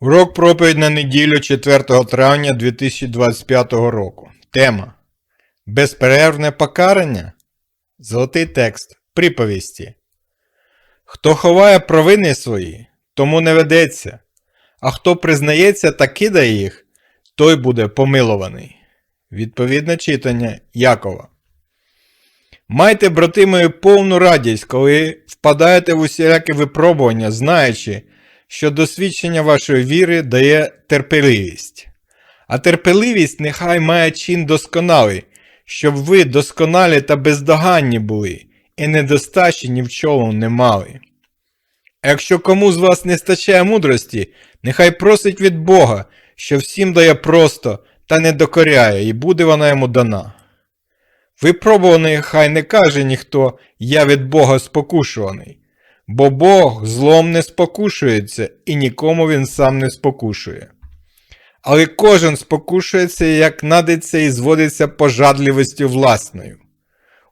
Урок проповідь на неділю 4 травня 2025 року. Тема Безперервне покарання. Золотий текст приповісті. Хто ховає провини свої, тому не ведеться, а хто признається та кидає їх, той буде помилований. Відповідне читання Якова. Майте, брати мої, повну радість, коли впадаєте в усіляке випробування, знаючи, що досвідчення вашої віри дає терпеливість. А терпеливість нехай має чин досконалий, щоб ви досконалі та бездоганні були, і недостачі ні в чому не мали. А якщо кому з вас не стачає мудрості, нехай просить від Бога, що всім дає просто та не докоряє, і буде вона йому дана. Випробуваний хай не каже ніхто, я від Бога спокушуваний, бо Бог злом не спокушується і нікому він сам не спокушує. Але кожен спокушується, як надиться і зводиться пожадливістю власною.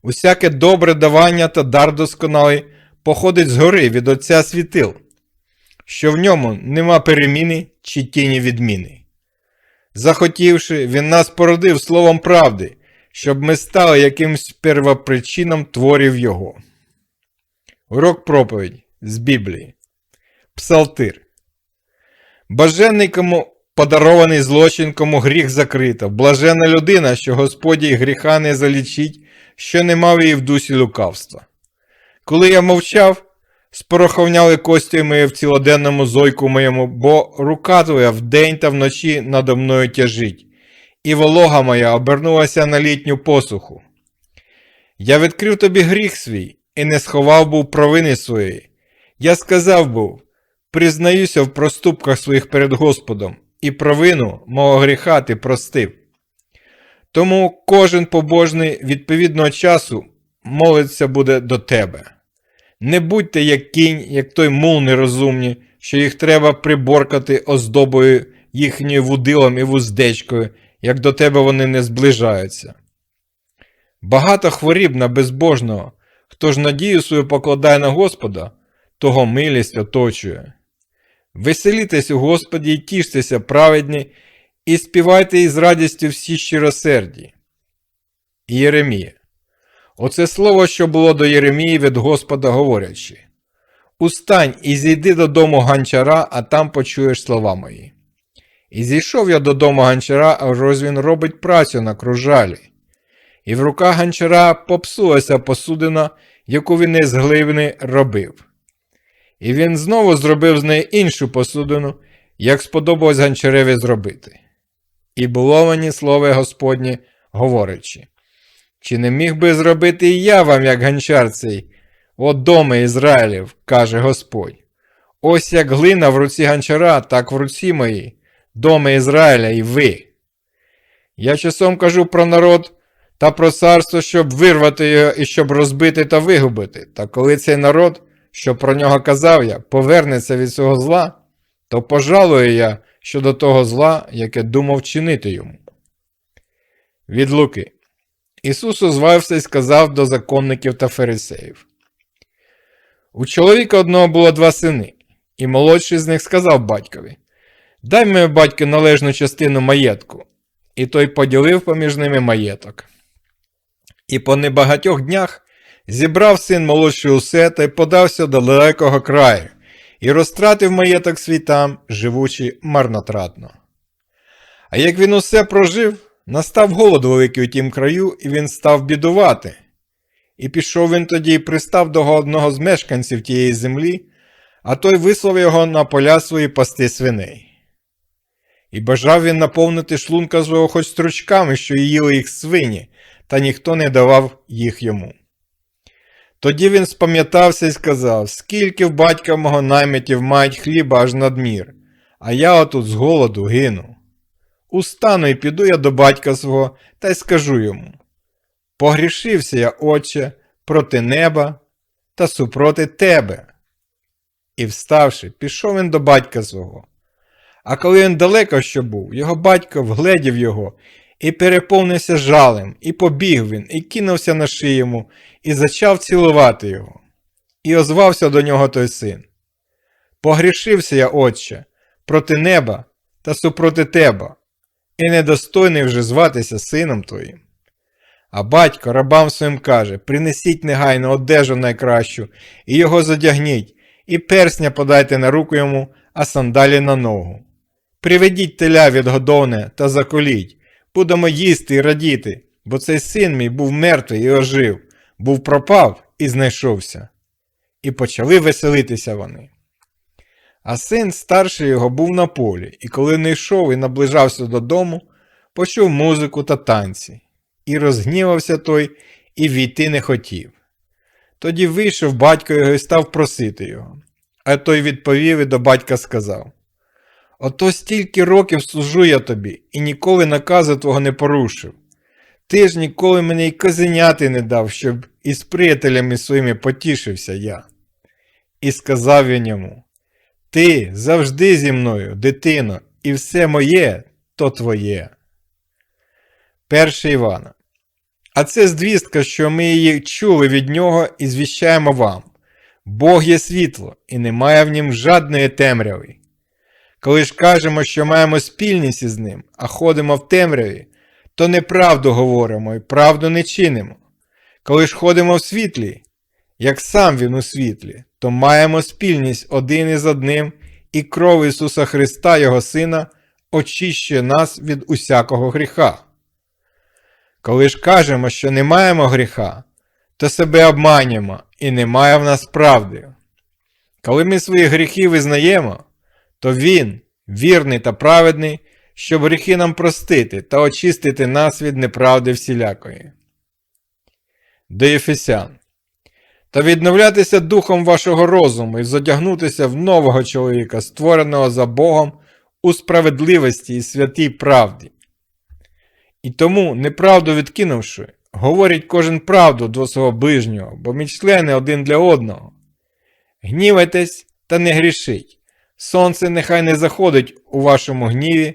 Усяке добре давання та дар досконалий походить згори від Отця світил, що в ньому нема переміни чи тіні відміни. Захотівши, він нас породив словом правди, щоб ми стали якимсь первопричином творів Його. Урок проповідь з Біблії. Псалтир. Блаженний кому подарований злочин, кому гріх закрито. Блаженна людина, що Господь їй гріха не залічить, що не мав її в дусі лукавства. Коли я мовчав, спороховняли кості мої в цілоденному зойку моєму, бо рука твоя вдень та вночі надо мною тяжить, і волога моя обернулася на літню посуху. Я відкрив тобі гріх свій і не сховав був провини своєї. Я сказав був, признаюся в проступках своїх перед Господом, і провину мого гріха ти простив. Тому кожен побожний відповідного часу молиться буде до тебе. Не будьте як кінь, як той мул нерозумні, що їх треба приборкати оздобою їхньою вудилом і вуздечкою, як до тебе вони не зближаються. Багато хворіб на безбожного, хто ж надію свою покладає на Господа, того милість оточує. Веселітесь у Господі і тіштеся праведні, і співайте із радістю всі щиросерді. Єремія. Оце слово, що було до Єремії від Господа говорячи. Устань і зійди додому ганчара, а там почуєш слова мої. І зійшов я додому ганчара, а ось він робить працю на кружалі. І в руках ганчара попсулася посудина, яку він із гливни робив. І він знову зробив з неї іншу посудину, як сподобалось ганчареві зробити. І було мені слово Господнє, говорячи. Чи не міг би зробити і я вам, як ганчар цей, о доми Ізраїлів, каже Господь. Ось як глина в руці ганчара, так в руці моїй, доми Ізраїля і ви. Я часом кажу про народ та про царство, щоб вирвати його і щоб розбити та вигубити. Та коли цей народ, що про нього казав я, повернеться від цього зла, то пожалую я щодо того зла, яке думав чинити йому. Від Луки. Ісус озвався і сказав до законників та фарисеїв. У чоловіка одного було два сини, і молодший з них сказав батькові Дай мені батько належну частину маєтку. І той поділив поміж ними маєток. І по небагатьох днях зібрав син молодший усе та й подався до далекого краю, і розтратив маєток свій там, живучи марнотратно. А як він усе прожив, Настав голод великий у тім краю, і він став бідувати. І пішов він тоді і пристав до одного з мешканців тієї землі, а той вислав його на поля свої пасти свиней. І бажав він наповнити шлунка свого хоч стручками, що їли їх свині, та ніхто не давав їх йому. Тоді він спам'ятався і сказав, скільки в батька мого наймитів мають хліба аж надмір, а я отут з голоду гину. Устану і піду я до батька свого та й скажу йому Погрішився я, отче, проти неба та супроти тебе. І, вставши, пішов він до батька свого. А коли він далеко що був, його батько вгледів його і переповнився жалем, і побіг він, і кинувся на шию йому, і зачав цілувати його. І озвався до нього той син. Погрішився я, отче, проти неба та супроти тебе, і недостойний вже зватися сином твоїм. А батько рабам своїм каже: Принесіть негайно одежу найкращу, і його задягніть, і персня подайте на руку йому, а сандалі на ногу. Приведіть теля відгодовне та заколіть, будемо їсти і радіти, бо цей син мій був мертвий і ожив, був пропав і знайшовся. І почали веселитися вони. А син старший його був на полі, і коли не йшов і наближався додому, почув музику та танці, і розгнівався той, і війти не хотів. Тоді вийшов батько його і став просити його. А той відповів і до батька сказав: Ото стільки років служу я тобі, і ніколи наказу твого не порушив. Ти ж ніколи мене й козеняти не дав, щоб із приятелями своїми потішився я. І сказав він йому: Ти завжди зі мною, дитино, і все моє то твоє. Перше Івана. А це звістка, що ми її чули від нього і звіщаємо вам. Бог є світло, і немає в нім жадної темряви. Коли ж кажемо, що маємо спільність із ним, а ходимо в темряві, то неправду говоримо і правду не чинимо. Коли ж ходимо в світлі, як сам він у світлі, то маємо спільність один із одним, і кров Ісуса Христа, Його Сина, очищує нас від усякого гріха. Коли ж кажемо, що не маємо гріха, то себе обманюємо і немає в нас правди. Коли ми свої гріхи визнаємо, то Він, вірний та праведний, щоб гріхи нам простити та очистити нас від неправди всілякої. До Єфесян. Та відновлятися духом вашого розуму і задягнутися в нового чоловіка, створеного за Богом у справедливості і святій правді. І тому, неправду відкинувши, говорить кожен правду до свого ближнього, бо ми члени один для одного. Гнівайтесь та не грішіть. Сонце нехай не заходить у вашому гніві,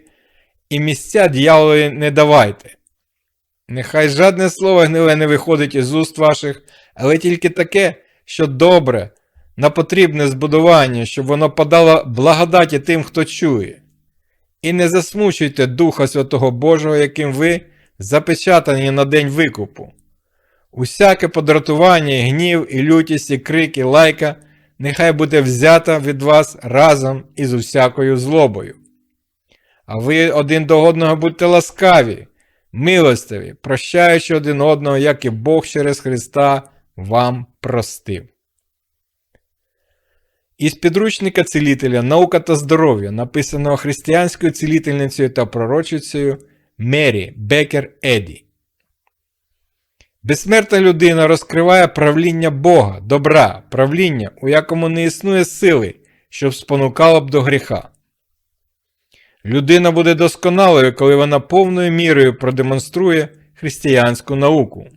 і місця дьяволові не давайте. Нехай жадне слово гниле не виходить із уст ваших, але тільки таке, що добре, на потрібне збудування, щоб воно подало благодаті тим, хто чує. І не засмучуйте Духа Святого Божого, яким ви запечатані на день викупу. Усяке подратування, гнів, і лютість, і крик, і лайка нехай буде взята від вас разом із усякою злобою. А ви один до одного будьте ласкаві, милостиві, прощаючи один одного, як і Бог через Христа вам простив. Із підручника цілителя Наука та здоров'я, написаного християнською цілительницею та пророчицею Мері Бекер Еді. Безсмертна людина розкриває правління Бога, добра, правління, у якому не існує сили, щоб спонукало б до гріха. Людина буде досконалою, коли вона повною мірою продемонструє християнську науку.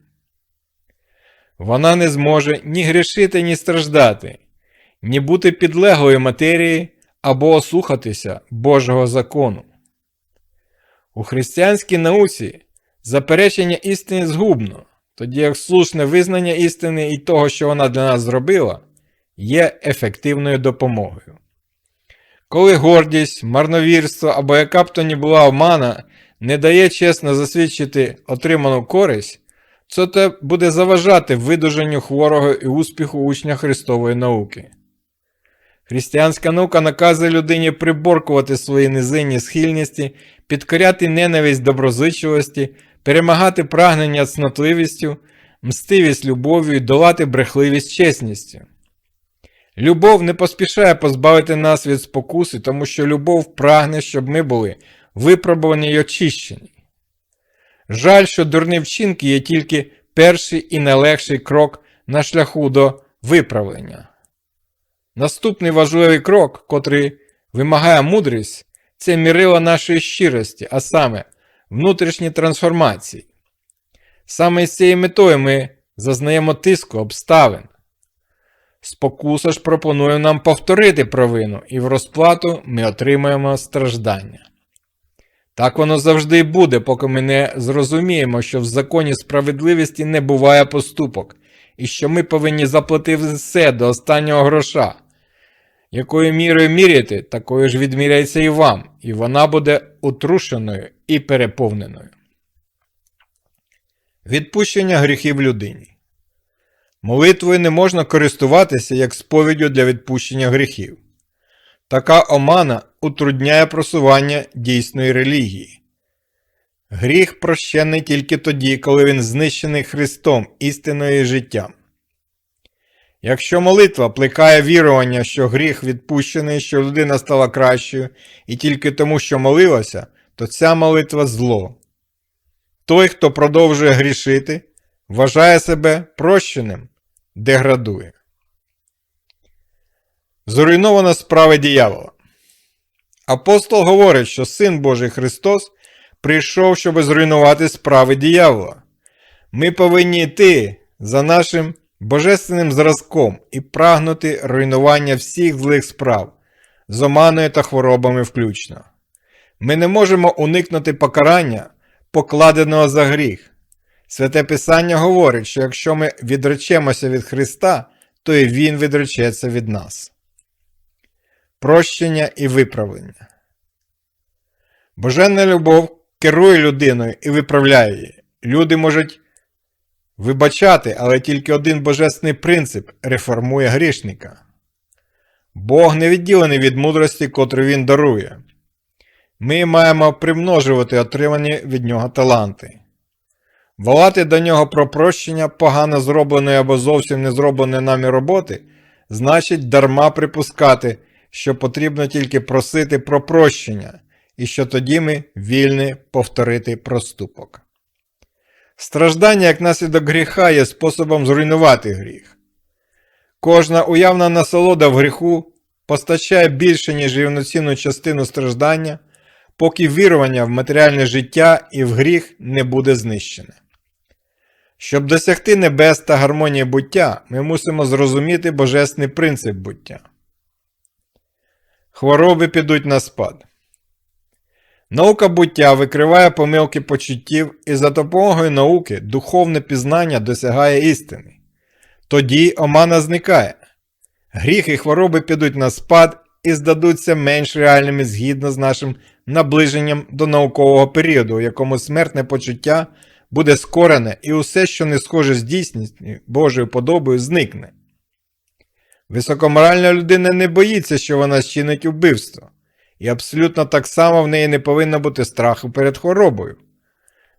Вона не зможе ні грішити, ні страждати, ні бути підлеглою матерії або ослухатися Божого закону. У християнській науці заперечення істини згубно, тоді як слушне визнання істини і того, що вона для нас зробила, є ефективною допомогою. Коли гордість, марновірство або яка б то ні була обмана не дає чесно засвідчити отриману користь, це буде заважати видужанню хворого і успіху учня Христової науки. Християнська наука наказує людині приборкувати свої низинні схильності, підкоряти ненависть доброзичливості, перемагати прагнення цнотливістю, мстивість любов'ю і долати брехливість чесністю. Любов не поспішає позбавити нас від спокуси, тому що любов прагне, щоб ми були випробувані й очищені. Жаль, що дурні вчинки є тільки перший і найлегший крок на шляху до виправлення. Наступний важливий крок, котрий вимагає мудрість, це мірило нашої щирості, а саме внутрішні трансформації. Саме з цією метою ми зазнаємо тиску обставин. Спокуса ж пропонує нам повторити провину, і в розплату ми отримаємо страждання. Так воно завжди буде, поки ми не зрозуміємо, що в законі справедливості не буває поступок, і що ми повинні заплатити все до останнього гроша, Якою мірою міряєте, такою ж відміряється і вам, і вона буде утрушеною і переповненою. Відпущення гріхів людині. Молитвою не можна користуватися як сповіддю для відпущення гріхів. Така омана утрудняє просування дійсної релігії. Гріх прощений тільки тоді, коли він знищений Христом істиною і життям. Якщо молитва плекає вірування, що гріх відпущений, що людина стала кращою, і тільки тому, що молилася, то ця молитва зло. Той, хто продовжує грішити, вважає себе прощеним, деградує. Зруйновано справи диявола. Апостол говорить, що Син Божий Христос прийшов, щоб зруйнувати справи диявола. Ми повинні йти за нашим божественним зразком і прагнути руйнування всіх злих справ, з оманою та хворобами включно. Ми не можемо уникнути покарання, покладеного за гріх. Святе Писання говорить, що якщо ми відречемося від Христа, то і Він відречеться від нас. Прощення і виправлення. Боженна любов керує людиною і виправляє її. Люди можуть вибачати, але тільки один божественний принцип реформує грішника. Бог не відділений від мудрості, котру Він дарує. Ми маємо примножувати отримані від нього таланти. Волати до нього про прощення погано зробленої або зовсім не зробленої нами роботи, значить дарма припускати, що потрібно тільки просити про прощення, і що тоді ми вільні повторити проступок. Страждання як наслідок гріха є способом зруйнувати гріх. Кожна уявна насолода в гріху постачає більше, ніж рівноцінну частину страждання, поки вірування в матеріальне життя і в гріх не буде знищене. Щоб досягти небес та гармонії буття, ми мусимо зрозуміти божественний принцип буття. Хвороби підуть на спад. Наука буття викриває помилки почуттів і за допомогою науки духовне пізнання досягає істини. Тоді омана зникає. Гріх і хвороби підуть на спад і здадуться менш реальними згідно з нашим наближенням до наукового періоду, у якому смертне почуття буде скорене і усе, що не схоже з дійсністю Божою подобою, зникне. Високоморальна людина не боїться, що вона щинить убивство, і абсолютно так само в неї не повинно бути страху перед хворобою.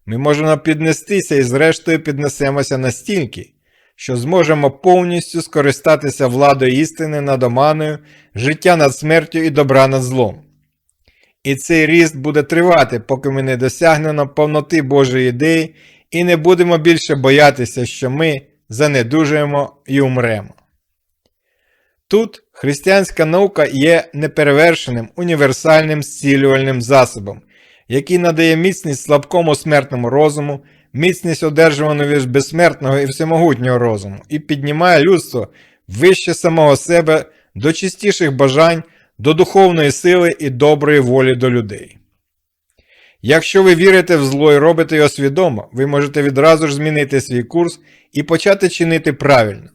Ми можемо піднестися і, зрештою, піднесемося настільки, що зможемо повністю скористатися владою істини над оманою, життя над смертю і добра над злом. І цей ріст буде тривати, поки ми не досягнемо повноти Божої ідеї і не будемо більше боятися, що ми занедужуємо і умремо. Тут християнська наука є неперевершеним універсальним зцілювальним засобом, який надає міцність слабкому смертному розуму, міцність одержувану від безсмертного і всемогутнього розуму, і піднімає людство вище самого себе до чистіших бажань, до духовної сили і доброї волі до людей. Якщо ви вірите в зло і робите його свідомо, ви можете відразу ж змінити свій курс і почати чинити правильно.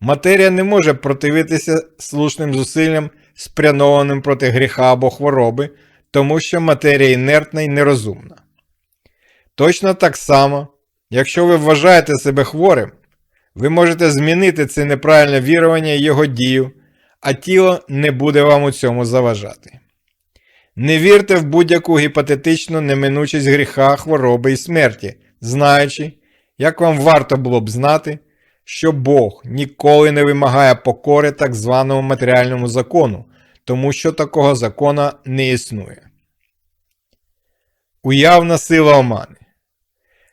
Матерія не може противитися слушним зусиллям, спрямованим проти гріха або хвороби, тому що матерія інертна і нерозумна. Точно так само, якщо ви вважаєте себе хворим, ви можете змінити це неправильне вірування і його дію, а тіло не буде вам у цьому заважати. Не вірте в будь-яку гіпотетичну неминучість гріха, хвороби і смерті, знаючи, як вам варто було б знати, що Бог ніколи не вимагає покори так званому матеріальному закону, тому що такого закона не існує. Уявна сила омани.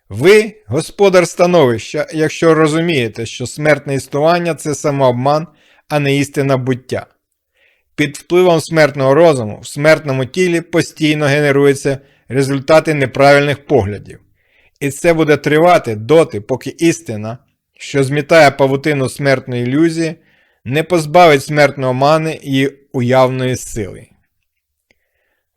Ви, господар становища, якщо розумієте, що смертне існування це самообман, а не істина буття. Під впливом смертного розуму в смертному тілі постійно генеруються результати неправильних поглядів. І це буде тривати доти, поки істина, що змітає павутину смертної ілюзії, не позбавить смертного мани і уявної сили.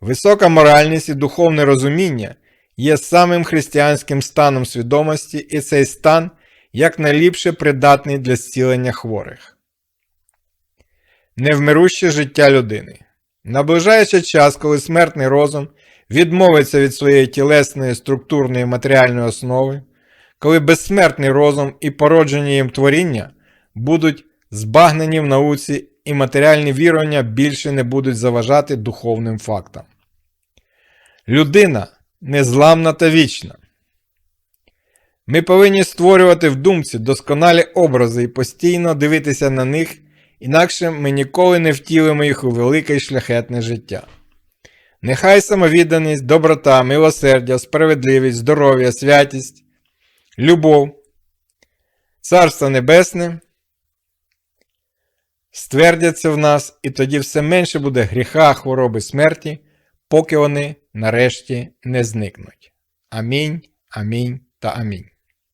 Висока моральність і духовне розуміння є самим християнським станом свідомості, і цей стан якнайліпше придатний для зцілення хворих. Невмируще життя людини. Наближається час, коли смертний розум відмовиться від своєї тілесної структурної матеріальної основи, коли безсмертний розум і породження їм творіння будуть збагнені в науці і матеріальні вірування більше не будуть заважати духовним фактам. Людина незламна та вічна. Ми повинні створювати в думці досконалі образи і постійно дивитися на них, інакше ми ніколи не втілимо їх у велике й шляхетне життя. Нехай самовідданість, доброта, милосердя, справедливість, здоров'я, святість, любов, Царство Небесне ствердяться в нас, і тоді все менше буде гріха, хвороби, смерті, поки вони нарешті не зникнуть. Амінь, амінь та амінь.